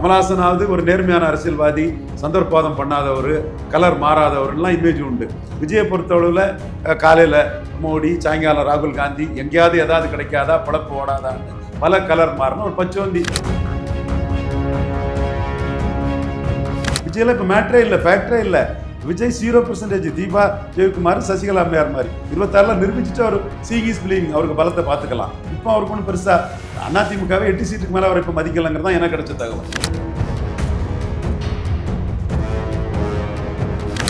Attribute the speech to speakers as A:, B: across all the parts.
A: கமலஹாசனாவது ஒரு நேர்மையான அரசியல்வாதி சந்தர்ப்பாதம் பண்ணாதவர் கலர் மாறாதவர்லாம் இமேஜ் உண்டு. விஜயை பொறுத்தளவில் காலையில் மோடி சாயங்காலம் ராகுல் காந்தி எங்கேயாவது ஏதாவது கிடைக்காதா பழப்பு ஓடாதான்னு. பல கலர் மாறின ஒரு பச்சோந்தி. விஜயில் இப்போ மேட்ரே இல்லை ஃபேக்டரே இல்லை. விஜய் ஜீரோ பர்சன்டேஜ் தீபா ஜெயக்குமார் சசிகலா அம்மையார் மாதிரி. இருபத்தாறுல நிரூபிச்சுட்டு அவர் சீகிஸ் பிளீவிங் அவருக்கு பலத்தை பார்த்துக்கலாம். இப்போ அவருக்கு ஒன்றும் அண்ணா அதிமுகவே எட்டு சீட்டுக்கு மேலே அவர் இப்போ மதிக்கலைங்கிறது தான் எனக்கு கிடைச்ச தகவல்.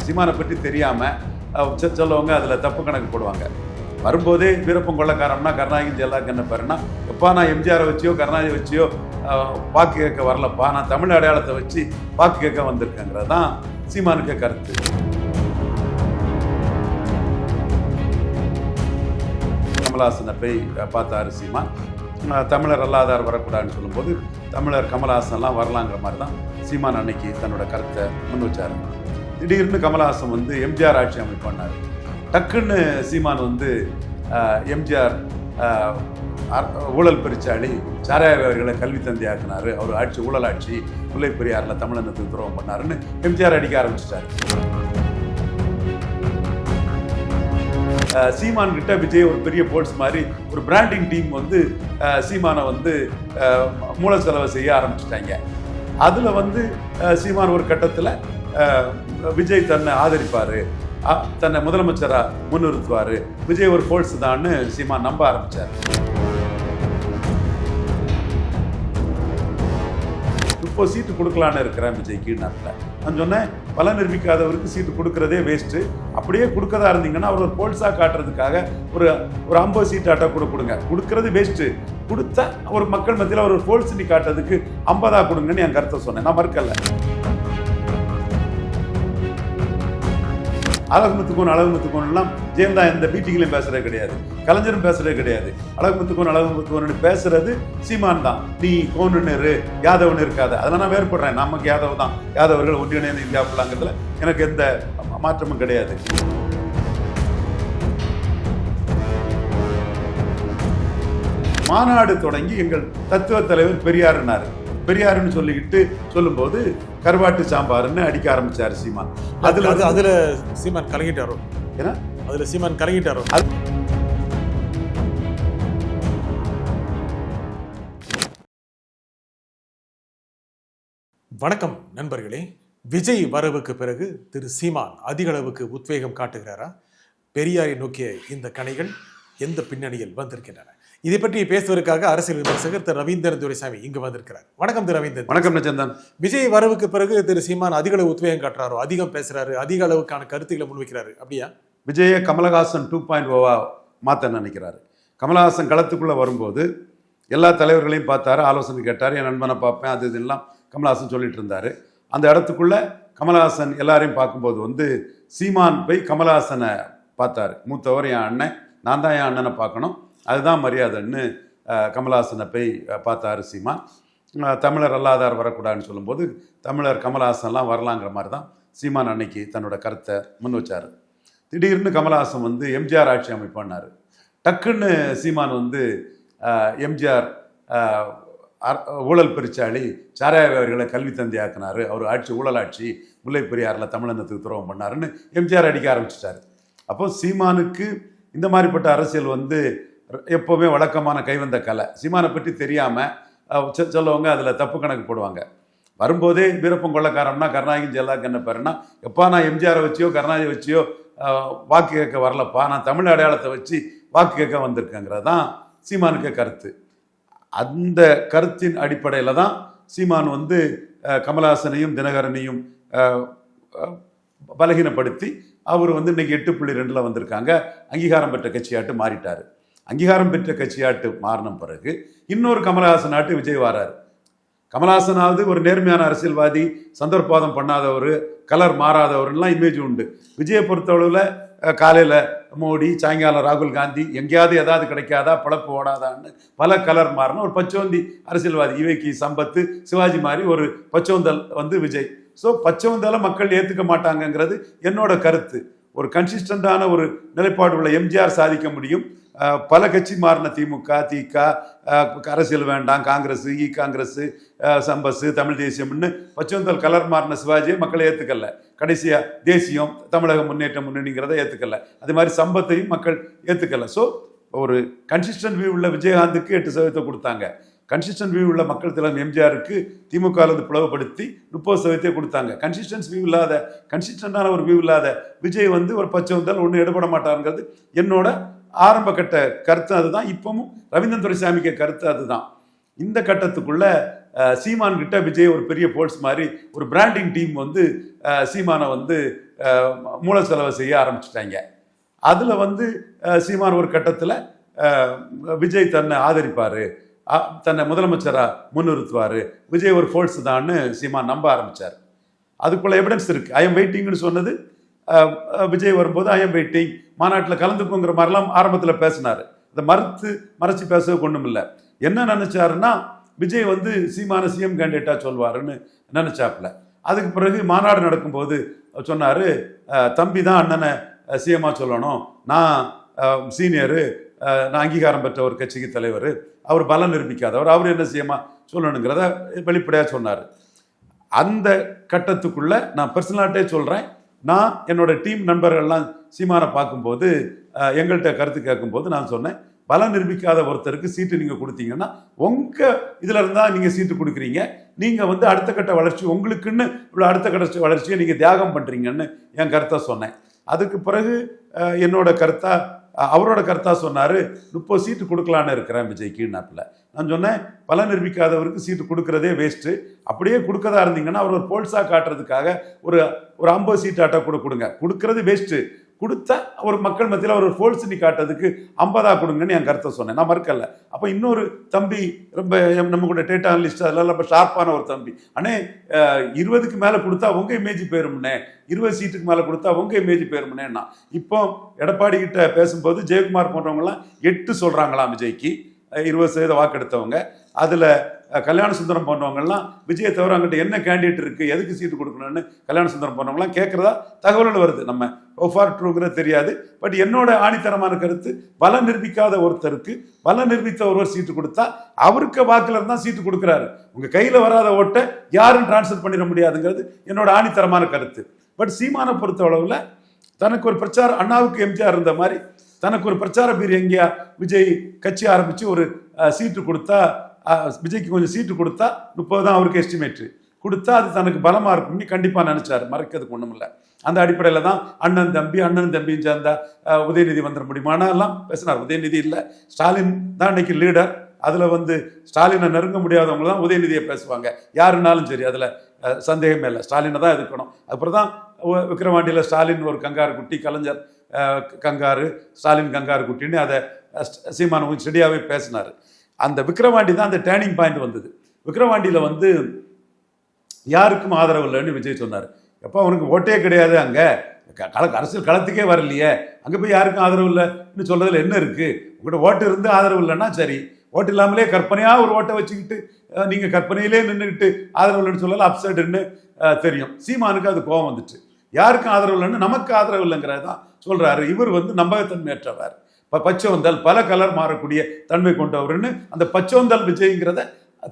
A: சீமானை பற்றி தெரியாமல் சொல்லவங்க அதில் தப்பு கணக்கு போடுவாங்க. வரும்போதே வீரப்பம் கொள்ளக்காரம்னா கருணாநிதி ஜெயலலிதா என்ன பாருன்னா எப்பா நான் எம்ஜிஆரை வச்சியோ கருணாநிதி வச்சியோ வாக்கு கேட்க வரலப்பா நான் தமிழ் அடையாளத்தை வச்சு வாக்கு கேட்க வந்திருக்கேங்கிறது தான் சீமானுக்கு கருத்து. கமல்ஹாசனை போய் பார்த்தாரு சீமான் தமிழர் அல்லாதார் வரக்கூடாதுன்னு சொல்லும்போது தமிழர் கமல்ஹாசன்லாம் வரலாங்கிற மாதிரி தான் சீமான் அன்னைக்கு தன்னோட கருத்தை முன் வச்சார். திடீர்னு கமலஹாசன் வந்து எம்ஜிஆர் ஆட்சி அமைப்பு பண்ணார். டக்குன்னு சீமான் வந்து எம்ஜிஆர் ஊழல் பெருச்சாளி சாராயவர்களை கல்வி தந்தை அவர் ஆட்சி ஊழல் ஆட்சி முல்லை பெரியாரில் தமிழனத்துக்கு துரோகம் பண்ணாருன்னு எம்ஜிஆர் அடிக்க ஆரம்பிச்சிட்டாரு. சீமான் கிட்ட விஜய் ஒரு பெரிய போர்ட்ஸ் மாதிரி ஒரு பிராண்டிங் டீம் வந்து சீமானை வந்து மூல செலவை செய்ய ஆரம்பிச்சிட்டாங்க. அதில் வந்து சீமான் ஒரு கட்டத்தில் விஜய் தன்னை ஆதரிப்பார். தன்னை முதலமைச்சராக முன்னிறுத்துவார். விஜய் ஒரு ஃபோர்ஸ் தான்னு சீமான் நம்ப ஆரம்பித்தார் இப்போ சீட்டு கொடுக்கலான்னு இருக்கிறேன் விஜய் கீழ்நாட்டில். நான் சொன்னேன் பல நிரூபிக்காதவருக்கு சீட்டு கொடுக்கறதே வேஸ்ட்டு அப்படியே கொடுக்கறதா இருந்தீங்கன்னா அவர் ஒரு போல்ஸாக காட்டுறதுக்காக ஒரு ஒரு ஐம்பது சீட்டு அட்டை கூட கொடுங்க. கொடுக்கறது வேஸ்ட்டு கொடுத்தா ஒரு மக்கள் மத்தியில் ஒரு போல்ஸ் நீ காட்டுறதுக்கு ஐம்பதா கொடுங்கன்னு என் கருத்தை சொன்னேன். நான் மறுக்கலை. அழகுமுத்துக்கோன் அழகுமுத்துக்கோன்லாம் ஜெயந்தா எந்த மீட்டிங்லையும் பேசுறது கிடையாது. கலைஞரும் பேசுறது கிடையாது. அழகுமுத்துக்கோன் அழகுமுத்துக்கோன் பேசுறது சீமான் தான். நீ கோன்னு யாதவன் இருக்காது. அதெல்லாம் நான் வேறுபடுறேன். நமக்கு யாதவ் தான். யாதவர்கள் ஒன்றிணைந்து இந்தியா ஃபுல்லாங்கிறதுல எனக்கு எந்த மாற்றமும் கிடையாது. மாநாடு தொடங்கி எங்கள் தத்துவ தலைவர் பெரியாருனார் பெரியாருன்னு சொல்லிக்கிட்டு சொல்லும்போது கருவாட்டு சாம்பாருன்னு அடிக்க ஆரம்பிச்சாரு சீமான்.
B: அதுல
A: அதுல
B: அது அதுல சீமான் கலங்கிட்டாரோ?
A: ஏன்னா
B: அதுல சீமான் கலங்கிட்டாரோ? வணக்கம் நண்பர்களே. விஜய் வரவுக்கு பிறகு திரு சீமான் அதிக அளவுக்கு உத்வேகம் காட்டுகிறாரா? பெரியாரை நோக்கிய இந்த கணைகள் எந்த பின்னணியில் வந்திருக்கின்றன? இதை பற்றி பேசுவதற்காக அரசியல் விமர்சகர் திரு ரவீந்திரன் துரைசாமி இங்கு வந்திருக்கிறார். வணக்கம் திரு ரவீந்திரன்.
A: வணக்கம் நச்சந்தன்.
B: விஜய் வரவுக்கு பிறகு திரு சீமான் அதிக அளவு உத்வேகம் காட்டுறாரோ அதிகம் பேசுறாரு அதிக அளவுக்கான கருத்துக்களை முன்வைக்கிறாரு அப்படியா?
A: விஜய கமலஹாசன் டூ பாயிண்ட் ஓவா மாற்ற நினைக்கிறாரு. கமலஹாசன் களத்துக்குள்ளே வரும்போது எல்லா தலைவர்களையும் பார்த்தாரு ஆலோசனை கேட்டார் என் நண்பனை பார்ப்பேன் அது இதெல்லாம் கமலஹாசன் சொல்லிட்டு இருந்தார். அந்த இடத்துக்குள்ள கமலஹாசன் எல்லாரையும் பார்க்கும்போது வந்து சீமான் போய் கமலஹாசனை பார்த்தாரு. மூத்தவர் என் அண்ணன் நான் தான் என் அண்ணனை பார்க்கணும். அதுதான் மரியாதைன்னு கமல்ஹாசனை போய் பார்த்தாரு சீமா தமிழர் அல்லாதார் வரக்கூடாதுன்னு சொல்லும்போது தமிழர் கமலஹாசன்லாம் வரலாங்கிற மாதிரி தான் சீமான் அன்னைக்கு தன்னோட கருத்தை முன் வச்சார். திடீர்னு கமலஹாசன் வந்து எம்ஜிஆர் ஆட்சி அமைப்பானார். டக்குன்னு சீமான் வந்து எம்ஜிஆர் ஊழல் பெருச்சாளி சாராயவி அவர்களை கல்வி தந்தை அவர் ஆட்சி ஊழல் ஆட்சி முல்லை பெரியாரில் தமிழனத்துக்கு துரோகம் பண்ணாருன்னு எம்ஜிஆர் அடிக்க ஆரம்பிச்சிட்டார். அப்போ சீமானுக்கு இந்த மாதிரிப்பட்ட அரசியல் வந்து எப்போவுமே வழக்கமான கைவந்த கலை. சீமானை பற்றி தெரியாமல் சொல்லவங்க அதில் தப்பு கணக்கு போடுவாங்க. வரும்போதே வீரப்பம் கொள்ளக்காரம்னா கருணாநிதி ஜெயலலிதா என்ன பாருன்னா எப்பா நான் எம்ஜிஆரை வச்சியோ கருணாநிதி வச்சியோ வாக்கு கேட்க வரலப்பா நான் தமிழ் அடையாளத்தை வச்சு வாக்கு கேட்க வந்திருக்கேங்கிறது தான் சீமானுக்கு கருத்து. அந்த கருத்தின் அடிப்படையில் தான் சீமான் வந்து கமலஹாசனையும் தினகரனையும் பலகீனப்படுத்தி அவர் வந்து இன்னைக்கு எட்டு புள்ளி ரெண்டில் வந்திருக்காங்க. அங்கீகாரம் பெற்ற கட்சியாட்டு மாறிட்டார். அங்கீகாரம் பெற்ற கட்சியாட்டு மாறின பிறகு இன்னொரு கமலஹாசன் ஆட்டு விஜய் வாராரு. கமலஹாசனாவது ஒரு நேர்மையான அரசியல்வாதி சந்தர்ப்பாதம் பண்ணாதவர் கலர் மாறாதவர்லாம் இமேஜ் உண்டு. விஜயை பொறுத்தளவில் காலையில் மோடி சாயங்காலம் ராகுல் காந்தி எங்கேயாவது ஏதாவது கிடைக்காதா பழப்பு ஓடாதான்னு பல கலர் மாறின ஒரு பச்சோந்தி அரசியல்வாதி. இவைக்கு சம்பத்து சிவாஜி மாதிரி ஒரு பச்சோந்தல் வந்து விஜய். ஸோ பச்சோந்தலை மக்கள் ஏற்றுக்க மாட்டாங்கங்கிறது என்னோட கருத்து. ஒரு கன்சிஸ்டண்டான ஒரு நிலைப்பாடு உள்ள எம்ஜிஆர் சாதிக்க முடியும். பல கட்சி மாறின திமுக திக அரசியல் வேண்டாம் காங்கிரஸ் இ காங்கிரஸ் சம்பஸ் தமிழ் தேசியம்னு பச்சவந்தல் கலர் மாறின சிவாஜியை மக்களை ஏற்றுக்கல கடைசியாக தேசியம் தமிழக முன்னேற்ற முன்னணிங்கிறத ஏற்றுக்கல அது மாதிரி சம்பத்தையும் மக்கள் ஏற்றுக்கல ஸோ ஒரு கன்சிஸ்டன்ட் வியூ உள்ள விஜயகாந்துக்கு எட்டு சதவீதத்தை கொடுத்தாங்க. கன்சிஸ்டன்ட் வியூ உள்ள மக்கள் தலைவர் எம்ஜிஆருக்கு திமுகவிலிருந்து பிளவுபடுத்தி முப்பது சதவீதத்தை கொடுத்தாங்க. கன்சிஸ்டன்ஸ் வியூ இல்லாத கன்சிஸ்டண்டான ஒரு வியூ இல்லாத விஜய் வந்து ஒரு பச்சை வந்தால் ஒன்றும் எடுபட மாட்டாருங்கிறது என்னோட ஆரம்ப கட்ட கருத்து அதுதான். இப்பவும் ரவீந்திரன் துரைசாமிக்கு கருத்து அதுதான். இந்த கட்டத்துக்குள்ள சீமான் கிட்ட விஜய் ஒரு பெரிய போல்ஸ் மாதிரி ஒரு பிராண்டிங் டீம் வந்து சீமானை வந்து மூல செலவு செய்ய ஆரம்பிச்சிட்டாங்க. அதில் வந்து சீமான் ஒரு கட்டத்தில் விஜய் தன்னை ஆதரிப்பார். தன்னை முதலமைச்சராக முன்னிறுத்துவார். விஜய் ஒரு ஃபோர்ஸ் தான்னு சீமான் நம்ப ஆரம்பித்தார் அதுக்குள்ள எவிடன்ஸ் இருக்குது ஐ எம் வெயிட்டிங்னு சொன்னது விஜய் வரும்போது ஐஎம் வெயிட்டிங். மாநாட்டில் கலந்துக்குங்கிற மாதிரிலாம் ஆரம்பத்தில் பேசினார். இதை மறுத்து மறைச்சி பேசவே ஒன்றும் இல்லை. என்ன நினச்சாருன்னா விஜய் வந்து சீமான சிஎம் கேண்டிடேட்டாக சொல்வாருன்னு நினச்சாப்புல. அதுக்கு பிறகு மாநாடு நடக்கும்போது சொன்னார் தம்பி தான் அண்ணனை சிஎம்மாக சொல்லணும். நான் சீனியரு நான் அங்கீகாரம் பெற்ற ஒரு கட்சிக்கு தலைவர். அவர் பலம் நிரூபிக்காதவர். அவர் என்ன சிஎம்மாக சொல்லணுங்கிறத வெளிப்படையாக சொன்னார். அந்த கட்டத்துக்குள்ளே நான் பர்சனலாகிட்டே சொல்கிறேன் நான் என்னோட டீம் நண்பர்கள்லாம் சீமானை பார்க்கும்போது எங்கள்கிட்ட கருத்து கேட்கும்போது நான் சொன்னேன் பலம் நிரூபிக்காத ஒருத்தருக்கு சீட்டு நீங்கள் கொடுத்தீங்கன்னா உங்கள் இதில் இருந்தால் நீங்கள் சீட்டு கொடுக்குறீங்க. நீங்கள் வந்து அடுத்த கட்ட வளர்ச்சி உங்களுக்குன்னு உள்ள அடுத்த கட்ட வளர்ச்சியை நீங்கள் தியாகம் பண்ணுறீங்கன்னு என் கருத்தை சொன்னேன். அதுக்கு பிறகு என்னோட கருத்தாக அவரோட கருத்தா சொன்னார் முப்பது சீட்டு கொடுக்கலான்னு இருக்கிறேன் விஜய் விஜய்க்குன்னாப்பில் நான் சொன்னேன் பலன் நிரூபிக்காதவருக்கு சீட்டு கொடுக்கறதே வேஸ்ட்டு அப்படியே கொடுக்கதா இருந்தீங்கன்னா அவர் ஒரு போல்ஸாக காட்டுறதுக்காக ஒரு ஒரு ஐம்பது சீட்டு அட்டை கூட கொடுங்க. கொடுக்கறது வேஸ்ட்டு கொடுத்தா ஒரு மக்கள் மத்தியில் ஒரு ஃபோல்ஸ் காட்டுறதுக்கு ஐம்பதா கொடுங்கன்னு என் கருத்தை சொன்னேன். நான் மறுக்கல. அப்போ இன்னொரு தம்பி ரொம்ப நம்ம கூட டேட்டா அனலிஸ்ட் அதெல்லாம் ரொம்ப ஷார்ப்பான ஒரு தம்பி. அண்ணே இருபதுக்கு மேலே கொடுத்தா உங்கள் இமேஜ் போயிருமுண்ணே இருபது சீட்டுக்கு மேலே கொடுத்தா உங்கள் இமேஜ் போயிருமுண்ணேன்னா இப்போ எடப்பாடி கிட்ட பேசும்போது ஜெயக்குமார் போன்றவங்கலாம் எட்டு சொல்கிறாங்களாம் விஜய்க்கு. இருபது சதவீத வாக்கெடுத்தவங்க. அதில் கல்யாண சுந்தரம் போன்றவங்கலாம் விஜயை தவிர அங்கிட்ட என்ன கேண்டிடேட் இருக்குது எதுக்கு சீட்டு கொடுக்கணும்னு கல்யாண சுந்தரம் போனவங்களாம் கேட்குறதா தகவல்கள் வருது. நம்ம ஓஃபார் ட்ரூங்கிறது தெரியாது. பட் என்னோட ஆணித்தரமான கருத்து பலம் நிரூபிக்காத ஒருத்தருக்கு பலம் நிரூபித்த ஒருவர் சீட்டு கொடுத்தா அவருக்கு வாக்கில் இருந்தா சீட்டு கொடுக்குறாரு. உங்கள் கையில் வராத ஓட்டை யாரும் டிரான்ஸ்ஃபர் பண்ணிட முடியாதுங்கிறது என்னோட ஆணித்தரமான கருத்து. பட் சீமானை பொறுத்த அளவில் தனக்கு ஒரு பிரச்சாரம் அண்ணாவுக்கு எம்ஜிஆர் இருந்த மாதிரி தனக்கு ஒரு பிரச்சார பீர் எங்கேயா விஜய் கட்சி ஆரம்பித்து ஒரு சீட்டு கொடுத்தா விஜய்க்கு கொஞ்சம் சீட்டு கொடுத்தா முப்பது தான் அவருக்கு எஸ்டிமேட்டு. கொடுத்தா அது தனக்கு பலமாக இருக்கும்னு கண்டிப்பாக நினச்சார். மறைக்கிறதுக்கு ஒன்றும் இல்லை அந்த அடிப்படையில் தான் அண்ணன் தம்பி அண்ணன் தம்பியும் சேர்ந்த உதயநிதி வந்துட முடியுமானா எல்லாம் பேசினார். உதயநிதி இல்லை. ஸ்டாலின் தான் இன்னைக்கு லீடர் அதில் வந்து ஸ்டாலினை நெருங்க முடியாதவங்க தான் உதயநிதியை பேசுவாங்க. யாருனாலும் சரி அதில் சந்தேகமே இல்லை. ஸ்டாலினை தான் எதுக்கணும் அப்புறம் தான் விக்ரவாண்டியில் ஸ்டாலின் ஒரு கங்காரு குட்டி கலைஞர் கங்காரு ஸ்டாலின் கங்காரு குட்டின்னு அதை அஹ், கொஞ்சம் செடியாகவே பேசினார். அந்த விக்ரவாண்டி தான் அந்த டேர்னிங் பாயிண்ட் வந்தது. விக்ரவாண்டியில் வந்து யாருக்கும் ஆதரவு இல்லைன்னு விஜய் சொன்னார். எப்போ அவனுக்கு ஓட்டே கிடையாது அங்கே. கல அரசியல் களத்துக்கே வரலையே. அங்கே போய் யாருக்கும் ஆதரவு இல்லைன்னு சொல்கிறதுல என்ன இருக்குது உங்கள்கிட்ட ஓட்டு இருந்து ஆதரவு இல்லைன்னா சரி. ஓட்டு இல்லாமலே கற்பனையாக ஒரு ஓட்டை வச்சுக்கிட்டு நீங்கள் கற்பனையிலே நின்றுக்கிட்டு ஆதரவு இல்லைன்னு சொல்லலாம் அப்சைடுன்னு தெரியும். சீமானுக்கு அது கோபம் வந்துச்சு. யாருக்கும் ஆதரவு இல்லைன்னு நமக்கு ஆதரவு இல்லைங்கிறது தான் இவர் வந்து நம்பகத்தன்மையற்றவர். பச்சோந்தல் பல கலர் மாறக்கூடிய தன்மை கொண்டவர்னு அந்த பச்சோந்தல் விஜய்ங்கிறத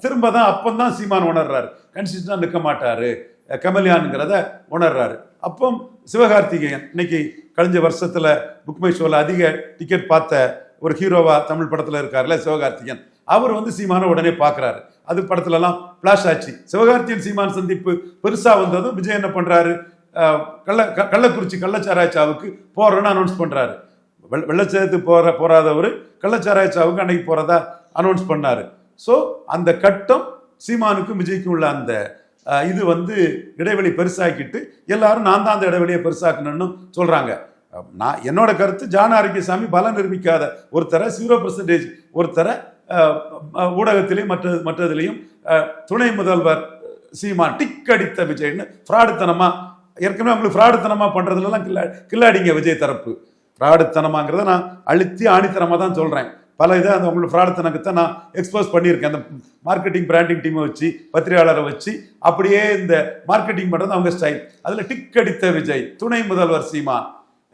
A: திரும்ப தான் அப்போ தான் சீமான் உணர்றாரு. கன்சிஸ்டண்டாக நிற்க மாட்டாரு. கமல்யான்ங்கிறத உணர்றாரு. அப்போ சிவகார்த்திகேயன் இன்னைக்கு கழிஞ்ச வருஷத்தில் புக்மை ஷோவில் அதிக டிக்கெட் பார்த்த ஒரு ஹீரோவா தமிழ் படத்தில் இருக்கார்ல சிவகார்த்திகேயன் அவர் வந்து சீமானை உடனே பார்க்குறாரு அது படத்துலலாம் ஃப்ளாஷ் ஆச்சு. சிவகார்த்தியன் சீமான் சந்திப்பு பெருசாக வந்ததும் விஜய் என்ன பண்ணுறாரு கள்ள கள்ளக்குறிச்சி கள்ளச்சாராய்ச்சாவுக்கு போகிறோன்னு அனௌன்ஸ் பண்ணுறாரு வெள்ள வெள்ளச்சேத்து போற போறாதவர் கள்ளச்சாராய சாவுக்கு அன்னைக்கு போறதா அனௌன்ஸ் பண்ணாரு. ஸோ அந்த கட்டம் சீமானுக்கும் விஜய்க்கும் உள்ள அந்த இது வந்து இடைவெளி பெருசாக்கிட்டு எல்லாரும் நான் தான் அந்த இடைவெளியை பெருசாக்கணும்னு சொல்றாங்க. நான் என்னோட கருத்து ஜான ஆரோக்கியசாமி பலம் நிரூபிக்காத ஒருத்தரை ஜீரோ பர்சன்டேஜ் ஒருத்தரை ஊடகத்திலையும் மற்ற மற்றதுலையும் துணை முதல்வர் சீமான் டிக் அடித்த விஜய்னு ஃப்ராடுத்தனமாக ஏற்கனவே அவங்களுக்கு ஃப்ராடுத்தனமாக பண்ணுறதுலலாம் கில்லா கில்லாடிங்க விஜய் தரப்பு. ஃப்ராடுத்தனமாங்கிறத நான் அழுத்தி ஆணித்தனமாக தான் சொல்கிறேன் பல இதை அந்த அவங்களோட ஃப்ராடுத்தனக்கு தான் நான் எக்ஸ்போஸ் பண்ணியிருக்கேன். அந்த மார்க்கெட்டிங் பிராண்டிங் டீமை வச்சு பத்திரிகையாளரை வச்சு அப்படியே இந்த மார்க்கெட்டிங் பண்ணுறது அவங்க ஸ்டைல் அதில் டிக் அடித்த விஜய் துணை முதல்வர் சீமான்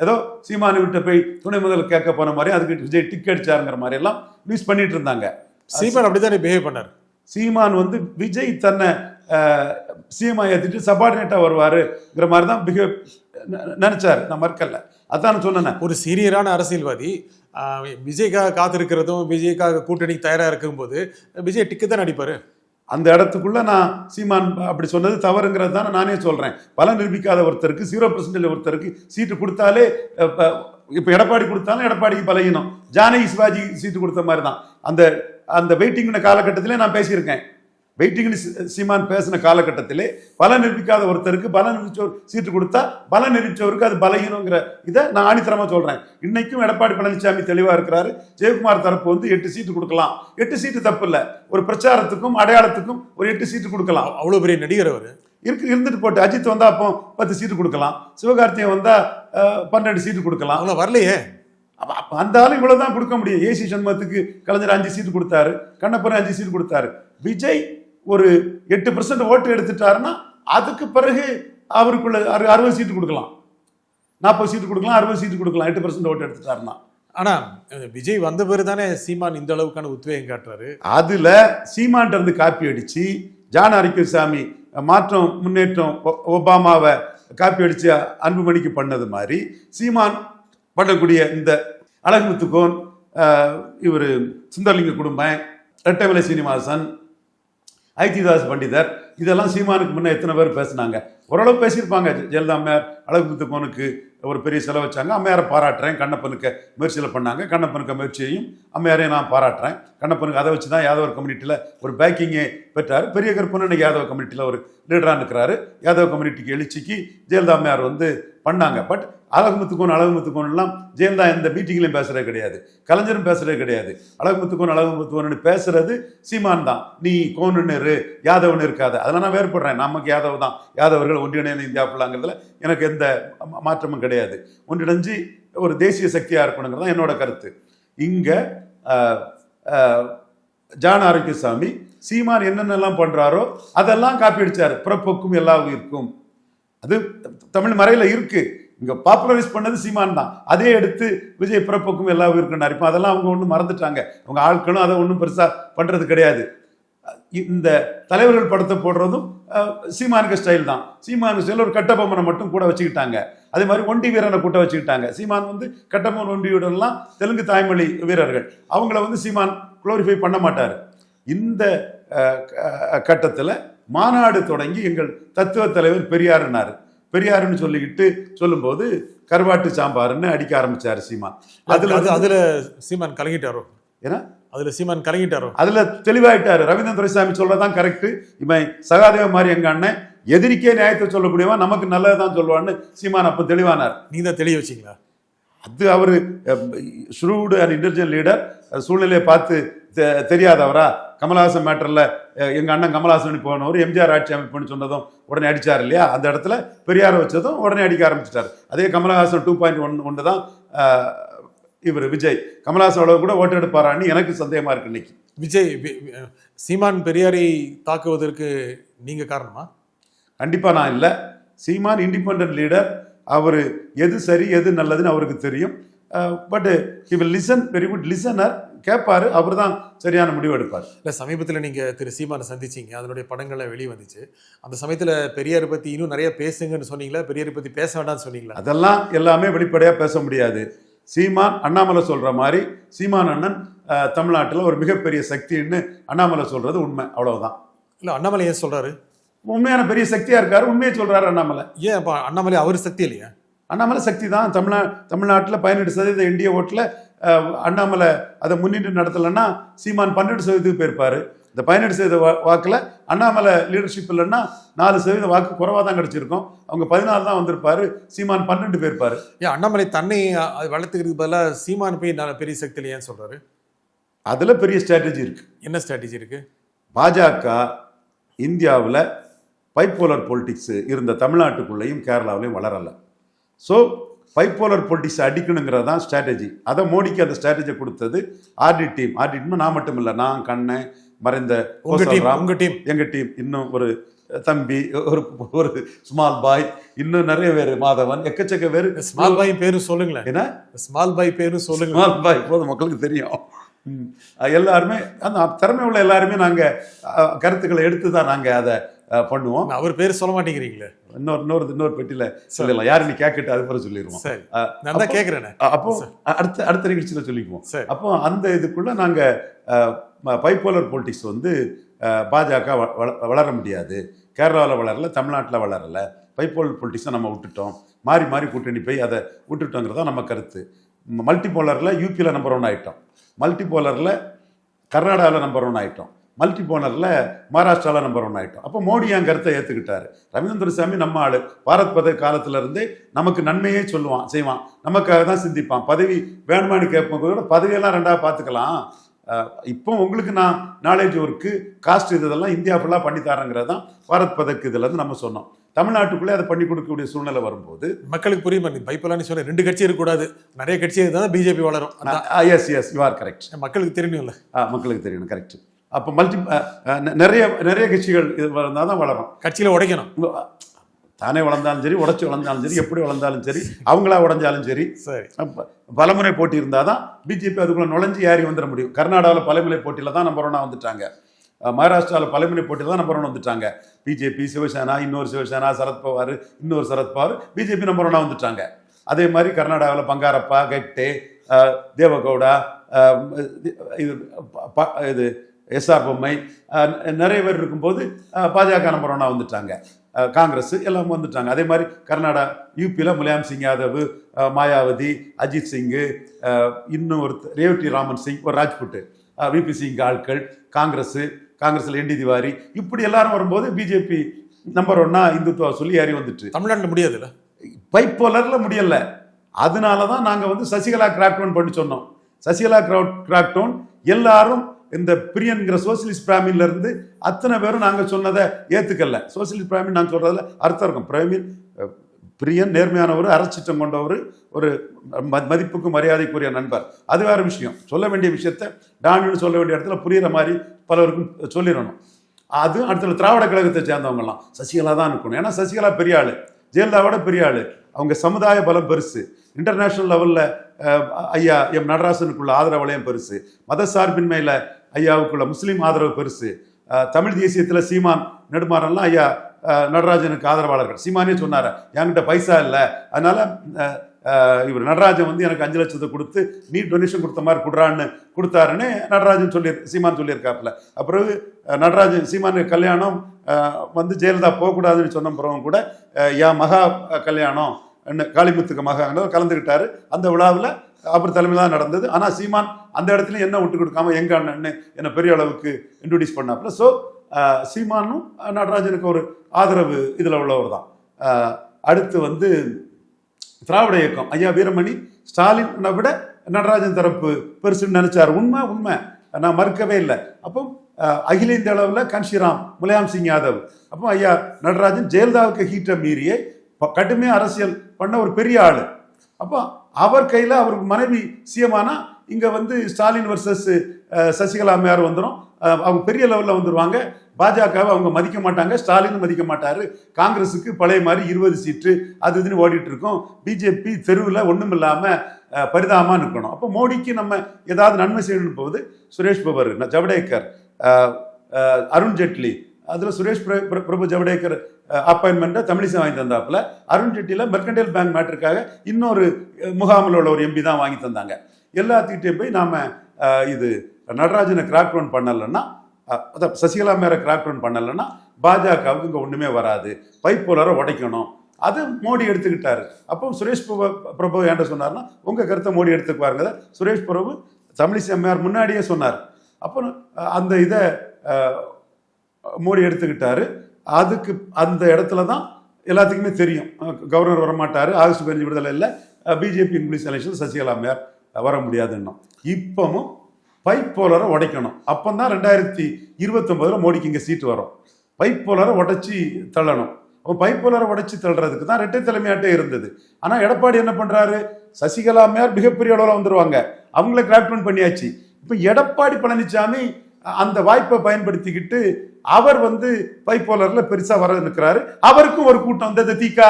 A: ஏதோ சீமானு விட்டு போய் துணை முதல் கேட்க போன மாதிரி அதுக்கு விஜய் டிக் அடிச்சாருங்கிற மாதிரி எல்லாம் நியூஸ் பண்ணிட்டு இருந்தாங்க.
B: சீமான் அப்படித்தானே பிஹேவ் பண்ணார்?
A: சீமான் வந்து விஜய் தன்னை சிஎம்ஐ ஏற்றிட்டு சபார்டினேட்டாக வருவாருங்கிற மாதிரி தான் பிஹேவ் நினைச்சாரு. நான் மறுக்கல. அதான் சொன்னேன்.
B: ஒரு சீனியரான அரசியல்வாதி விஜய்க்காக காத்திருக்கிறதும் விஜய்க்காக கூட்டணி தயாரா இருக்கும்போது விஜய் டிக்கு தான் அடிப்பாரு
A: அந்த இடத்துக்குள்ள நான் சீமான் அப்படி சொன்னது தவறுங்கிறது தான் நானே சொல்றேன். பலன் நிரூபிக்காத ஒருத்தருக்கு ஜீரோ பர்சன்டேஜ் ஒருத்தருக்கு சீட்டு கொடுத்தாலே இப்ப இப்போ எடப்பாடி கொடுத்தாலும் எடப்பாடிக்கு பலகீனம். ஜானகி சிவாஜி சீட்டு கொடுத்த மாதிரி தான் அந்த அந்த வெயிட்டிங் காலகட்டத்திலே நான் பேசியிருக்கேன். வெயிட்டிங்னு சீமான் பேசின காலகட்டத்திலே பலன் நிரூபிக்காத ஒருத்தருக்கு பலன் நிரூபிச்சவர் சீட்டு கொடுத்தா பலன் நிரூபிச்சவருக்கு அது பலகீனங்கிற இதை நான் ஆணித்தரமா சொல்றேன். இன்னைக்கும் எடப்பாடி பழனிசாமி தெளிவா இருக்கிறாரு. ஜெயக்குமார் தரப்பு வந்து எட்டு சீட்டு கொடுக்கலாம். எட்டு சீட்டு தப்பு இல்லை. ஒரு பிரச்சாரத்துக்கும் அடையாளத்துக்கும் ஒரு எட்டு சீட்டு கொடுக்கலாம்.
B: அவ்வளவு பெரிய நடிகர் அவரு.
A: இருக்கு இருந்துட்டு போட்டு அஜித் வந்தா அப்போ பத்து சீட்டு கொடுக்கலாம். சிவகார்த்திகேயன் வந்தா அஹ், பன்னெண்டு சீட்டு கொடுக்கலாம்.
B: அவங்க வரலையே.
A: அப்ப அப்ப அந்த ஆளு இவ்வளவுதான் கொடுக்க முடியும். ஏசி சண்முகத்துக்கு கலைஞர் அஞ்சு சீட்டு கொடுத்தாரு. கண்ணப்பன் அஞ்சு சீட்டு கொடுத்தாரு. விஜய் ஒரு எட்டு பர்சன்ட் ஓட்டு எடுத்துட்டாருன்னா அதுக்கு பிறகு அவருக்குள்ள அறு- அறுபது சீட்டு கொடுக்கலாம். நாற்பது சீட்டு கொடுக்கலாம் அறுபது சீட்டு கொடுக்கலாம் எட்டு பர்சன்ட் ஓட்டு எடுத்துட்டாருன்னா.
B: ஆனா விஜய் வந்த பிறகு தானே சீமான் இந்த அளவுக்கான உத்வேகம் காட்டுறாரு?
A: அதுல சீமான்ட்ட இருந்து காப்பி அடிச்சு ஜான் அரிக்கசாமி மாற்றம் முன்னேற்றம் ஒபாமாவை காப்பி அடிச்சு அன்புமணிக்கு பண்ணது மாதிரி சீமான் பண்ணக்கூடிய இந்த அழகுமுத்துக்கோன் இவர் சுந்தரலிங்க குடும்பம் ரெட்டமலை சீனிவாசன் ஐத்திதாஸ் பண்டிதர். இதெல்லாம் சீமானுக்கு முன்னே எத்தனை பேர் பேசினாங்க? ஓரளவு பேசியிருப்பாங்க. ஜெயலலிதா அம்மையார் அழகுமுத்துக்கோனுக்கு ஒரு பெரிய செலவு வச்சாங்க. அம்மையாரை பாராட்டுறேன். கண்ணப்பனுக்கு முயற்சியில் பண்ணாங்க. கண்ணப்பனுக்கு முயற்சியையும் அம்மையாரையும் நான் பாராட்டுறேன். கண்ணப்பனுக்கு அதை வச்சு தான் யாதவர் கம்யூனிட்டியில் ஒரு பேக்கிங்கை பெற்றார். பெரிய கருப்பன் இன்னைக்கு யாதவ கம்யூனிட்டியில் ஒரு லீடராக இருக்கிறாரு யாதவ கம்யூனிட்டிக்கு எழுச்சிக்கு ஜெயலலிதா அம்மையார் வந்து பண்ணாங்க. பட் அழகுமுத்துக்கோன் அழகுமுத்துக்கோன் ஜெயந்தா ஜெயலலிதா எந்த மீட்டிங்லையும் பேசுறது கிடையாது. கலைஞரும் பேசுறது கிடையாது. அழகுமுத்துக்கோன் அழகுமுத்துக்கோன் பேசுறது சீமான் தான். நீ கோன்னு இரு யாதவன் இருக்காது. அதெல்லாம் நான் வேறுபடுறேன். நமக்கு யாதவ் தான். யாதவர்கள் ஒன்றிணைந்த இந்தியா ஃபுல்லாங்கிறதுல எனக்கு எந்த மா- மாற்றமும் கிடையாது. ஒன்றிணைஞ்சு ஒரு தேசிய சக்தியாக இருக்கணுங்கிறது தான் என்னோட கருத்து. இங்கே ஜான் ஆரோக்கியசாமி சீமான் என்னென்னலாம் பண்ணுறாரோ அதெல்லாம் காப்பி அடித்தார் பிறப்புக்கும் எல்லா உயிருக்கும். அது தமிழ் மறையில் இருக்குது இங்க பாப்புலரைஸ் பண்ணது சீமான் தான். அதே எடுத்து விஜய் பிறப்புக்கும் எல்லா உயிருக்குன்னாரு இப்போ அதெல்லாம் அவங்க ஒன்றும் மறந்துட்டாங்க. அவங்க ஆட்களும் அதை ஒன்றும் பெருசா பண்றது கிடையாது. இந்த தலைவர்கள் படத்தை போடுறதும் சீமானுக்கு ஸ்டைல் தான். சீமானுக்கு ஸ்டைல் ஒரு கட்டபொம்மனை மட்டும் கூட வச்சுக்கிட்டாங்க. அதே மாதிரி ஒண்டி வீரனை கூட்ட வச்சுக்கிட்டாங்க. சீமான் வந்து கட்டபொம்மன் ஒண்டியுடன்லாம் தெலுங்கு தாய்மொழி வீரர்கள். அவங்கள வந்து சீமான் குளோரிஃபை பண்ண மாட்டார். இந்த கட்டத்தில் மாநாடு தொடங்கி எங்கள் தத்துவ தலைவர் பெரியாருன்னாரு பெரியாருன்னு சொல்லிக்கிட்டு சொல்லும்போது கருவாட்டு சாம்பாருன்னு அடிக்க ஆரம்பிச்சாரு சீமான்.
B: அதுல
A: அதுல
B: அது அதுல சீமான் கலங்கிட்டாரோ?
A: ஏன்னா
B: அதுல சீமான் கலங்கிட்டாரோ?
A: அதுல தெளிவாயிட்டாரு. ரவீந்திரன் துரைசாமி சொல்றதான் கரெக்ட். இவன் சகாதேவ மாதிரி எங்க அண்ணன். எதிரிக்கே நியாயத்தை சொல்லக்கூடியவன் நமக்கு நல்லதுதான் சொல்லுவான்னு சீமான் அப்ப தெளிவானார்.
B: நீங்க தான் தெளிய வச்சீங்களா?
A: அது அவர் ஷ்ரூடு அண்ட் இன்டெலிஜென்ட் லீடர் சூழ்நிலையை பார்த்து தெரியாதவரா? கமலஹாசன் மேட்டர்ல எங்க அண்ணன் கமலஹாசன் போனவர் எம்ஜிஆர் ஆட்சி அமைப்புன்னு சொன்னதும் உடனே அடிச்சார் இல்லையா? அந்த இடத்துல பெரியாரை வச்சதும் உடனே அடிக்க ஆரம்பிச்சிட்டார். அதே கமலஹாசன் டூ பாயிண்ட் ஒன் ஒன்று தான் இவர் விஜய். கமலஹாசன் அளவு கூட ஓட்டு எடுப்பாரான்னு எனக்கு சந்தேகமா இருக்கு இன்னைக்கு.
B: விஜய் சீமான் பெரியாரை தாக்குவதற்கு நீங்க காரணமா?
A: கண்டிப்பா நான் இல்லை. சீமான் இண்டிபெண்ட் லீடர் அவர் எது சரி எது நல்லதுன்னு அவருக்கு தெரியும். But he will listen very good listener கேட்பாரு அவர் தான் சரியான முடிவு எடுப்பார்.
B: இல்ல சமீபத்துல நீங்க திரு சீமானை சந்திச்சீங்க அதனுடைய படங்கள்லாம் வெளியே வந்துச்சு. அந்த சமயத்துல பெரியாரை பத்தி இன்னும் நிறைய பேசுங்கன்னு சொன்னீங்களா? பெரியாரை பத்தி பேச வேண்டாம்னு சொன்னீங்களா?
A: அதெல்லாம் எல்லாமே வெளிப்படையாக பேச முடியாது. சீமான் அண்ணாமலை சொல்ற மாதிரி சீமான் அண்ணன் தமிழ்நாட்டுல ஒரு மிகப்பெரிய சக்தின்னு அண்ணாமலை சொல்றது உண்மை அவ்வளவுதான்.
B: இல்ல அண்ணாமலை ஏன் சொல்றாரு?
A: உண்மையான பெரிய சக்தியா இருக்காரு உண்மையை சொல்றாரு அண்ணாமலை.
B: ஏன் அப்ப அண்ணாமலை அவர் சக்தி இல்லையா?
A: அண்ணாமலை சக்தி தான். தமிழ்நா தமிழ்நாட்டில் பதினெட்டு சதவீத இந்திய ஓட்டில் அண்ணாமலை அதை முன்னிட்டு நடத்தலைன்னா சீமான் பன்னெண்டு சதவீதத்துக்கு போயிருப்பாரு. இந்த பதினெட்டு சதவீத வா வாக்கில் அண்ணாமலை லீடர்ஷிப் இல்லைன்னா நாலு சதவீத வாக்கு குறைவாக தான் கிடைச்சிருக்கும். அவங்க பதினாலு தான் வந்திருப்பாரு. சீமான் பன்னெண்டு போயிருப்பாரு.
B: ஏன் அண்ணாமலை தன்னை வளர்த்துக்கிறதுக்கு பதிலாக சீமான் போய் நான் பெரிய சக்தி இல்லையான்னு சொல்றாரு?
A: அதில் பெரிய ஸ்ட்ராட்டஜி இருக்கு.
B: என்ன ஸ்ட்ராட்டஜி இருக்கு?
A: பாஜக இந்தியாவில் பைப்போலர் பொலிட்டிக்ஸ் இருந்த தமிழ்நாட்டுக்குள்ளேயும் கேரளாவிலையும் வளரலை. ஸோ பைப்போலர் பொலிட்டிக்ஸ் அடிக்கணுங்கிறது தான் ஸ்ட்ராட்டஜி அதை மோடிக்கு அந்த ஸ்ட்ராட்டஜி கொடுத்தது ஆர்டி டீம் ஆர்டி டீம் நான் மட்டும் இல்லை நான் கண்ணன் மறைந்த
B: உங்க டீம் உங்க டீம்
A: இன்னும் ஒரு தம்பி ஒரு ஒரு ஸ்மால் பாய் இன்னும் நிறைய பேர் மாதவன் எக்கச்சக்க பேர்.
B: ஸ்மால் பாய் பேரும் சொல்லுங்களேன்.
A: என்ன?
B: ஸ்மால் பாய் பேரும் சொல்லுங்க
A: ஸ்மால் பாய் போதும் மக்களுக்கு தெரியும். எல்லாருமே அந்த திறமை உள்ள எல்லாருமே நாங்கள் கருத்துக்களை எடுத்து தான் நாங்கள் அதை பண்ணுவோம்.
B: அவர் பேர் சொல்ல மாட்டேங்கிறீங்களே.
A: இன்னொரு இன்னொரு இன்னொரு பெட்டியில் சொல்லிடலாம். யார் நீ கேட்கட்டு அது பிறகு சொல்லிடுவோம்.
B: நான் தான் கேட்கிறேனே.
A: அப்போ அடுத்த அடுத்த நிகழ்ச்சியில் சொல்லிக்குவோம். அப்போ அந்த இதுக்குள்ள நாங்கள் பைப்போலர் பொலிட்டிக்ஸ் வந்து பாஜக வளர முடியாது. கேரளாவில் வளரல தமிழ்நாட்டில் வளரல. பைப்போலர் பொலிட்டிக்ஸை நம்ம விட்டுட்டோம். மாறி மாறி கூட்டணி போய் அதை விட்டுட்டோங்கிறதா நம்ம கருத்து. மல்டி போலரில் யூபியில் நம்பர் ஒன் ஆயிட்டோம். மல்டி போலரில் கர்நாடகாவில் நம்பர் ஒன் ஆயிட்டோம். மல்டி போனரில் மகாராஷ்டிராவில் நம்பர் ஒன் ஆயிட்டோம். அப்போ மோடி என் கருத்தை ஏற்றுக்கிட்டாரு ரவீந்திர சாமி நம்ம ஆளு. பாரத் பதவி காலத்துல இருந்தே நமக்கு நன்மையே சொல்லுவான் செய்வான். நமக்காக தான் சிந்திப்பான். பதவி வேணுமான்னு கேட்போம் கூட பதவியெல்லாம் ரெண்டாக பார்த்துக்கலாம். இப்போ உங்களுக்கு நான் நாலேஜ் ஒர்க்கு காஸ்ட் இதெல்லாம் இந்தியா ஃபுல்லாக பண்ணி தரேங்கிறது தான் பாரத் பதக்கு இதுல இருந்து நம்ம சொன்னோம். தமிழ்நாட்டுக்குள்ளே அதை பண்ணி கொடுக்கக்கூடிய சூழ்நிலை வரும்போது
B: மக்களுக்கு புரியுமா நீ பைப்பலான்னு சொன்ன ரெண்டு கட்சி இருக்கக்கூடாது. நிறைய கட்சி இருந்தால் பிஜேபி வளரும்.
A: Yes yes you are correct
B: மக்களுக்கு தெரியணும்ல.
A: மக்களுக்கு தெரியணும் கரெக்ட் அப்போ மல்டி நிறைய நிறைய கட்சிகள் இது வளர்ந்தால் தான் வளரும்.
B: கட்சியில உடைக்கணும்.
A: தானே வளர்ந்தாலும் சரி உடச்சி வளர்ந்தாலும் சரி எப்படி வளர்ந்தாலும் சரி அவங்களா உடைஞ்சாலும் சரி
B: சரி.
A: பலமுறை போட்டி இருந்தால் தான் பிஜேபி அதுக்குள்ள நுழைஞ்சு ஏறி வந்துட முடியும். கர்நாடகாவில் பலமுறை போட்டியில் தான் நம்பர் ஒன்றா வந்துட்டாங்க. மகாராஷ்டிராவில் பலமுறை போட்டியில் தான் நம்பர் ஒன் வந்துட்டாங்க. பிஜேபி சிவசேனா இன்னொரு சிவசேனா சரத்பவார் இன்னொரு சரத்பவார் பிஜேபி நம்பர் ஒன்றா வந்துட்டாங்க. அதே மாதிரி கர்நாடகாவில் பங்காரப்பா கெட்டே தேவகவுடா இது இது எஸ்ஆர் பொம்மை நிறைய பேர் இருக்கும்போது பாஜக நம்பர் ஒன்றா வந்துட்டாங்க. காங்கிரஸ் எல்லாம் வந்துட்டாங்க. அதே மாதிரி கர்நாடகா யூபியில் முலாயம் சிங் யாதவ் மாயாவதி அஜித் சிங்கு இன்னும் ஒரு ரேவட்டி ராமன் சிங் ஒரு ராஜ்புட்டு விபி சிங் ஆட்கள் காங்கிரஸ் காங்கிரஸில் என்டி திவாரி இப்படி எல்லாரும் வரும்போது பிஜேபி நம்பர் ஒன்னா இந்துத்துவா சொல்லி ஏறி வந்துட்டு.
B: தமிழ்நாட்டுல முடியாதுல்ல?
A: பைப்போலரில் முடியல. அதனால தான் நாங்கள் வந்து சசிகலா கிராக்டவுன் பண்ணி சொன்னோம். சசிகலா கிரவுட் கிராக்டவுன் எல்லாரும் இந்த பிரியன்கிற சோசியலிஸ்ட் பிராமின்ல இருந்து அத்தனை பேரும் நாங்கள் சொன்னதை ஏற்றுக்கல சோசியலிஸ்ட் பிராமின் நான் சொல்றதுல அர்த்தம் இருக்கும். பிராமின் பிரியன் நேர்மையானவர் அரசிட்டம் கொண்டவர் ஒரு ம- மதிப்புக்கு மரியாதைக்குரிய நண்பர். அது வேற விஷயம். சொல்ல வேண்டிய விஷயத்த டானின்னு சொல்ல வேண்டிய இடத்துல புரியுற மாதிரி பலருக்கும் சொல்லிடணும். அது அடுத்த திராவிட கழகத்தை சேர்ந்தவங்கலாம். சசிகலா தான் இருக்கணும். ஏன்னா சசிகலா பெரிய ஆள். ஜெயலலிதாவோட பெரிய ஆள். அவங்க சமுதாய பலம் பெருசு. இன்டர்நேஷனல் லெவலில் ஐயா எம் நடராசனுக்குள்ள ஆதரவு வளையம் பெருசு. மத சார்பின்மையில் ஐயாவுக்குள்ள முஸ்லீம் ஆதரவு பெருசு. தமிழ் தேசியத்தில் சீமான் நெடுமாறன்லாம் ஐயா நடராஜனுக்கு ஆதரவாளர்கள். சீமானே சொன்னார் என்கிட்ட பைசா இல்லை. அதனால் இவர் நடராஜன் வந்து எனக்கு அஞ்சு லட்சத்தை கொடுத்து நீ டொனேஷன் கொடுத்த மாதிரி கொடுறான்னு கொடுத்தாருன்னு நடராஜன் சொல்லி சீமான் சொல்லியிருக்காப்புல. அப்புறம் நடராஜன் சீமானுக்கு கல்யாணம் வந்து ஜெயலலிதா போகக்கூடாதுன்னு சொன்ன பிறகும் கூட என் மகா கல்யாணம் என்ன காளிமுத்துக்கு மகா கலந்துக்கிட்டாரு அந்த விழாவில் அவர் தலைமையில் தான் நடந்தது. ஆனால் சீமான் அந்த இடத்துல என்ன விட்டு கொடுக்காம எங்க அண்ணன்னு என்ன பெரிய அளவுக்கு இன்ட்ரடியூஸ் பண்ணாப்புல. ஸோ சீமானும் நடராஜனுக்கு ஒரு ஆதரவு இதில் உள்ளவர் தான். அடுத்து வந்து திராவிட இயக்கம். ஐயா வீரமணி ஸ்டாலினை விட நடராஜன் தரப்பு பெருசுன்னு நினைச்சார். உண்மை உண்மை. நான் மறுக்கவே இல்லை. அப்போ அகில இந்திய அளவில் கன்ஷிராம் முலாயம் சிங் யாதவ். அப்போ ஐயா நடராஜன் ஜெயலலிதாவுக்கு ஹீட்டை மீறியே கடுமையாக அரசியல் பண்ண ஒரு பெரிய ஆள். அப்போ அவர் கையில் அவருக்கு மனைவி சிஎமானா இங்கே வந்து ஸ்டாலின் வர்சஸ் சசிகலா அம்மையார் வந்துடும் அவங்க பெரிய லெவலில் வந்துருவாங்க. பாஜகவை அவங்க மதிக்க மாட்டாங்க ஸ்டாலின் மதிக்க மாட்டார். காங்கிரஸுக்கு பழைய மாதிரி இருபது சீட்டு அது இதுன்னு ஓடிட்டு இருக்கோம். பிஜேபி தெருவில் ஒன்றும் இல்லாமல் பரிதாபமாக நிற்கணும் அப்போ மோடிக்கு நம்ம ஏதாவது நன்மை செய்யணும் போகுது. சுரேஷ் பவர் ஜவடேக்கர் அருண் ஜேட்லி அதில் சுரேஷ் பிர- பிர- பிரபு ஜவடேக்கர் அப்பாயின்மெண்ட்டை தமிழிசை வாங்கி தந்தாப்புல. அருண் ஜேட்லியில் மெர்கண்டைல் பேங்க் மேட்டருக்காக இன்னொரு முகாமில் உள்ள ஒரு எம்பி தான் வாங்கி தந்தாங்க. எல்லாத்துக்கிட்டையும் போய் நாம் இது நடராஜனை கிராக் டவுன் பண்ணலைன்னா அதான் சசிகலா மேலே கிராக் டவுன் பண்ணலைன்னா பாஜகவுக்கு இங்கே ஒன்றுமே வராது. பைப் போலரை உடைக்கணும். அது மோடி எடுத்துக்கிட்டாரு. அப்போ சுரேஷ் பிரபு பிரபு என்கிட்ட சொன்னார்னா உங்கள் கருத்தை மோடி எடுத்துக்குவாருங்க சுரேஷ் பிரபு தமிழிசை அம்மையார் முன்னாடியே சொன்னார். அப்போ அந்த இதை மோடி எடுத்துக்கிட்டாரு. அதுக்கு அந்த இடத்துல தான் எல்லாத்துக்குமே தெரியும். கவர்னர் வரமாட்டார். ஆகஸ்ட் பதினஞ்சு விடுதலை இல்லை. பிஜேபி இங்கிலீஷ் எலெக்ஷன் சசிகலா அம்மையார் வர முடியாதுன்னும் இப்பவும் பைப் போலரை உடைக்கணும். அப்போ தான் ரெண்டாயிரத்தி இருபத்தொம்போதில் மோடிக்கு இங்கே சீட்டு வரும். பைப் போலரை உடைச்சி தள்ளணும். அப்போ பைப் போலரை உடைச்சி தள்ளுறதுக்கு தான் ரெட்டை தலைமையாட்டே இருந்தது. ஆனால் எடப்பாடி என்ன பண்ணுறாரு சசிகலா அம்மையார் மிகப்பெரிய அளவில் வந்துடுவாங்க அவங்கள கிராஃப்ட் பண்ணியாச்சு. இப்போ எடப்பாடி பழனிசாமி அந்த வாய்ப்பை பயன்படுத்திக்கிட்டு அவர் வந்து பைப்போலர்ல பெருசா வர நிற்கிறாரு. அவருக்கும் ஒரு கூட்டம் இந்த தீகா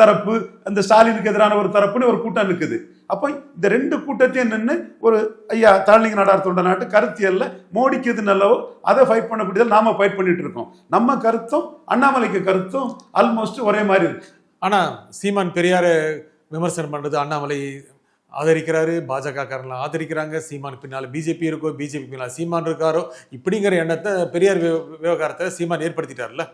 A: தரப்பு அந்த ஸ்டாலினுக்கு எதிரான ஒரு தரப்புன்னு ஒரு கூட்டம் நிற்குது. அப்போ இந்த ரெண்டு கூட்டத்தையும் நின்று ஒரு ஐயா தாழ்லிங்க நாடார் தொண்ட நாட்டு கருத்தியல்ல மோடிக்கு எது நல்லவோ அதை ஃபைட் பண்ணக்கூடியதில் நாம ஃபைட் பண்ணிட்டு இருக்கோம். நம்ம கருத்தும் அண்ணாமலைக்கு கருத்தும் ஆல்மோஸ்ட் ஒரே மாதிரி இருக்கு.
B: ஆனா சீமான் பெரியாரை விமர்சனம் பண்றது அண்ணாமலை ஆதரிக்கிறாரு பாஜக காரங்களாம் ஆதரிக்கிறாங்க. சீமான் பின்னால பிஜேபி இருக்கோ பிஜேபி பின்னால் சீமான் இருக்காரோ இப்படிங்கிற எண்ணத்தை பெரியார் விவ- விவகாரத்தை சீமான் ஏற்படுத்திட்டார்ல.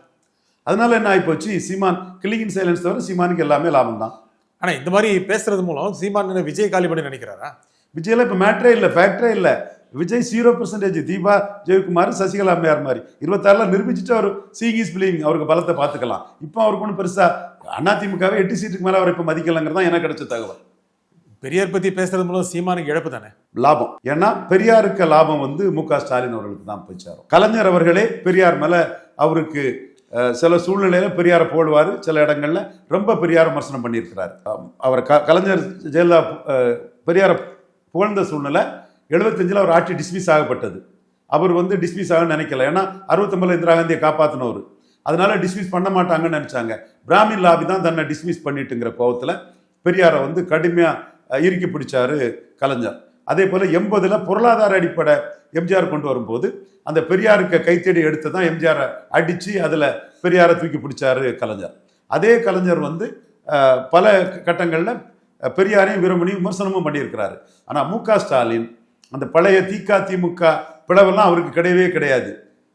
A: அதனால என்ன ஆயிப்போச்சு? சீமான் கில்லிங் சைலன்ஸ் தவிர சீமானுக்கு எல்லாமே லாபம் தான்.
B: ஆனா இந்த மாதிரி பேசுறது மூலம் சீமான் என்ன விஜய் காலி பண்ணி நினைக்கிறாரா?
A: விஜய்ல இப்போ மேட்ரே இல்லை ஃபேக்டரே இல்லை. விஜய் ஜீரோ பர்சன்டேஜ் தீபா ஜெயக்குமார் சசிகலா அம்மையார் மாதிரி. இருபத்தாறுல நிரூபிச்சுட்டு அவர் சீங் இஸ் பிலீவிங் அவருக்கு பலத்தை பார்த்துக்கலாம். இப்போ அவருக்கு ஒன்றும் பெருசா அதிமுகவே எட்டு சீட்டுக்கு மேலே அவர் இப்போ மதிக்கலைங்கிறது தான் எனக்கு கிடைச்ச தகவல்.
B: பெரியார் பத்தி பேசுறது மூலம் சீமானுக்கு இழப்பு தானே?
A: லாபம். ஏன்னா பெரியாருக்கு லாபம் வந்து மு க. ஸ்டாலின் அவர்களுக்கு தான் போய் சேரும். கலைஞர் அவர்களே பெரியார் மேல அவருக்கு சில சூழ்நிலையில பெரியாரை போடுவார். சில இடங்கள்ல ரொம்ப பெரியார் விமர்சனம் பண்ணியிருக்கிறார். அவர் க கலைஞர் ஜெயலலிதா பெரியாரை புகழ்ந்த சூழ்நிலை எழுபத்தஞ்சில் அவர் ஆட்சி டிஸ்மிஸ் ஆகப்பட்டது. அவர் வந்து டிஸ்மிஸ் ஆக நினைக்கல. ஏன்னா அறுபத்தொம்பதில் இந்திரா காந்தியை காப்பாற்றினவர் அதனால டிஸ்மிஸ் பண்ண மாட்டாங்கன்னு நினைச்சாங்க. பிராமின் லாபி தான் தன்னை டிஸ்மிஸ் பண்ணிட்டுங்கிற கோபத்தில் பெரியாரை வந்து கடுமையாக இறுக்கி பிடிச்சாரு கலைஞர். அதே போல் எண்பதில் பொருளாதார அடிப்படை எம்ஜிஆர் கொண்டு வரும்போது அந்த பெரியாருக்கு கைத்தடி எடுத்து தான் எம்ஜிஆரை அடித்து அதில் பெரியாரை தூக்கி பிடிச்சாரு கலைஞர். அதே கலைஞர் வந்து பல கட்டங்களில் பெரியாரையும் வீரமணியும் விமர்சனமும் பண்ணியிருக்கிறாரு. ஆனால் மு க ஸ்டாலின் அந்த பழைய திக திமுக பிளவெல்லாம் அவருக்கு கிடையவே கிடையாது.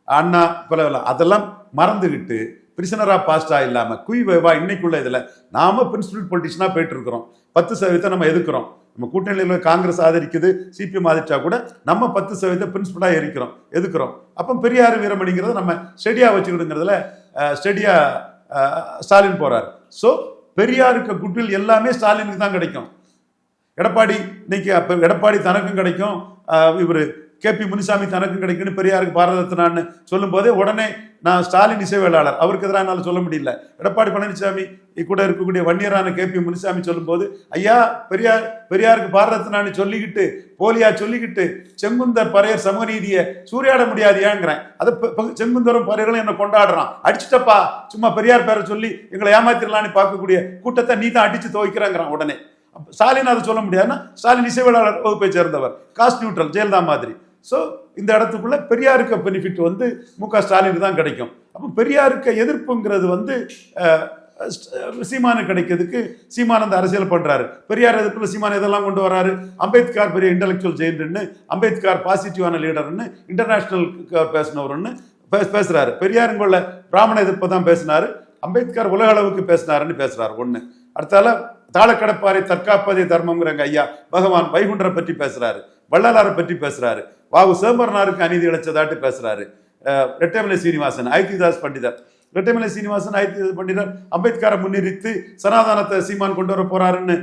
A: அண்ணா பிளவெல்லாம் அதெல்லாம் மறந்துக்கிட்டு பிரிசனரா பாஸ்டா இல்லாமல் குய் வைவா இன்னைக்குள்ள இதில் நாம பிரின்சிபல் பொலிட்டிஷனாக போயிட்டு இருக்கிறோம். பத்து சதவீதத்தை நம்ம எதுக்குறோம் நம்ம கூட்டணியில் காங்கிரஸ் ஆதரிக்குது சிபிஎம் ஆதரிச்சா கூட நம்ம பத்து சதவீதம் பிரின்சிபலாக எரிக்கிறோம் எதுக்குறோம் அப்போ பெரியார் வீரமணிங்கிறத நம்ம ஸ்டெடியாக வச்சுக்கிடுங்கிறதுல ஸ்டெடியாக ஸ்டாலின் போகிறார் ஸோ பெரியாருக்கு குட்வில் எல்லாமே ஸ்டாலினுக்கு தான் கிடைக்கும். எடப்பாடி இன்னைக்கு அப்போ எடப்பாடி தனக்கும் கிடைக்கும். இவர் கே பி முனிசாமி தனக்கும் கிடைக்குன்னு பெரியாருக்கு பாரத ரத்னான்னு சொல்லும்போதே உடனே நான் ஸ்டாலின் இசைவேளாளர். அவருக்கு எதிராக என்னால் சொல்ல முடியல. எடப்பாடி பழனிசாமி கூட இருக்கக்கூடிய வன்னியரான கேபி முனிசாமி சொல்லும்போது ஐயா பெரியார் பெரியாருக்கு பாரத ரத்னான்னு சொல்லிக்கிட்டு போலியா சொல்லிக்கிட்டு செங்குந்தர் பறையர் சமநீதியை சூறையாட முடியாது ஏங்கிறேன் அதை செங்குந்தரும் பறையர்களும் என்ன கொண்டாடுறான். அடிச்சிட்டப்பா சும்மா பெரியார் பேரை சொல்லி எங்களை ஏமாத்திரலான்னு பார்க்கக்கூடிய கூட்டத்தை நீ தான் அடிச்சு துவைக்கிறேங்கிறான் உடனே. ஸ்டாலின் அதை சொல்ல முடியாதுன்னா ஸ்டாலின் இசைவேளாளர் வகுப்பை சேர்ந்தவர். காஸ்ட் நியூட்ரல் ஜெயலலிதா மாதிரி. ஸோ இந்த இடத்துக்குள்ள பெரியாருக்கு பெனிஃபிட் வந்து மு க ஸ்டாலினுக்கு தான் கிடைக்கும். அப்போ பெரியாருக்கு எதிர்ப்புங்கிறது வந்து சீமானு கிடைக்கிறதுக்கு சீமான் அந்த அரசியல் பண்ணுறாரு பெரியார் எதிர்ப்பில் சீமான் இதெல்லாம் கொண்டு வராரு? அம்பேத்கர் பெரிய இன்டலெக்சுவல் ஜெயின்னு அம்பேத்கர் பாசிட்டிவான லீடர்னு இன்டர்நேஷனல் பேசினவர்னு பே- பேசுகிறாரு பெரியாருங்குள்ள பிராமண எதிர்ப்பை தான் பேசினார். அம்பேத்கர் உலக அளவுக்கு பேசினாருன்னு பேசுகிறார் ஒன்று அடுத்தால தாளக்கடப்பாறை தற்காப்பதே தர்மங்கிறங்க ஐயா. பகவான் வைகுண்டரை பற்றி பேசுகிறாரு வள்ளலாரை பற்றி பேசுகிறாரு வாவு சிதம்பரனாருக்கு அநீதி இழைச்சதாட்டு பேசுறாரு. ரெட்டைமலை ரெட்டமலை சீனிவாசன் ஐத்திதாஸ் பண்டிதர். ரெட்டமலை சீனிவாசன் ஐத்திதாஸ் பண்டிதர் அம்பேத்கரை முன்னிறுத்து சனாதானத்தை சீமான் கொண்டு வர போறாருன்னு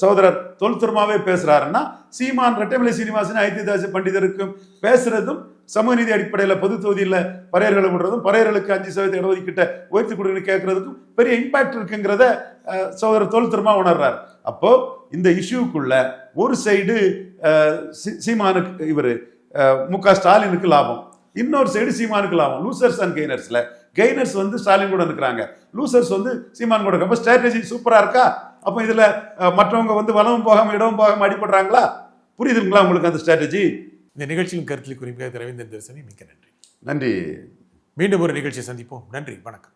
A: சகோதரர் தொல்துருமாவே பேசுறாருன்னா சீமான் ரெட்டமலை சீனிவாசன் ஐத்திதாஸ் பண்டிதருக்கும் பேசுறதும் சமூக நீதி அடிப்படையில் பொது தொகுதியில் பறையர்களை விடுறதும் பறையர்களுக்கு அஞ்சு சதவீத இடஒதுக்கீட்ட உயர்த்தி கொடுன்னு கேட்கறதுக்கும் பெரிய இம்பாக்ட் இருக்குங்கிறத சகோதரர் தொல் திருமா உணர்றார். அப்போ இந்த இஷ்யூக்குள்ள ஒரு சைடு சீமானுக்கு இவர் மு க ஸ்டாலினுக்கு லாபம். இன்னொரு சைடு சீமானுக்கு லாபம். லூசர்ஸ் அண்ட் கெய்னர்ஸ்ல கெய்னர்ஸ் வந்து ஸ்டாலின் கூட இருக்கிறாங்க லூசர்ஸ் வந்து சீமான் கூட இருக்காங்க ஸ்ட்ராட்டஜி சூப்பரா இருக்கா? அப்போ இதுல மற்றவங்க வந்து வலவும் போகாம இடவும் போகாம அடிபடுறாங்களா? புரியுதுங்களா உங்களுக்கு அந்த ஸ்ட்ராட்டஜி
B: இந்த நிகழ்ச்சியின் கருத்தில் குறிப்பாக ரவீந்திரன் தரிசனி மிக்க நன்றி.
A: நன்றி.
B: மீண்டும் ஒரு நிகழ்ச்சியை சந்திப்போம். நன்றி. வணக்கம்.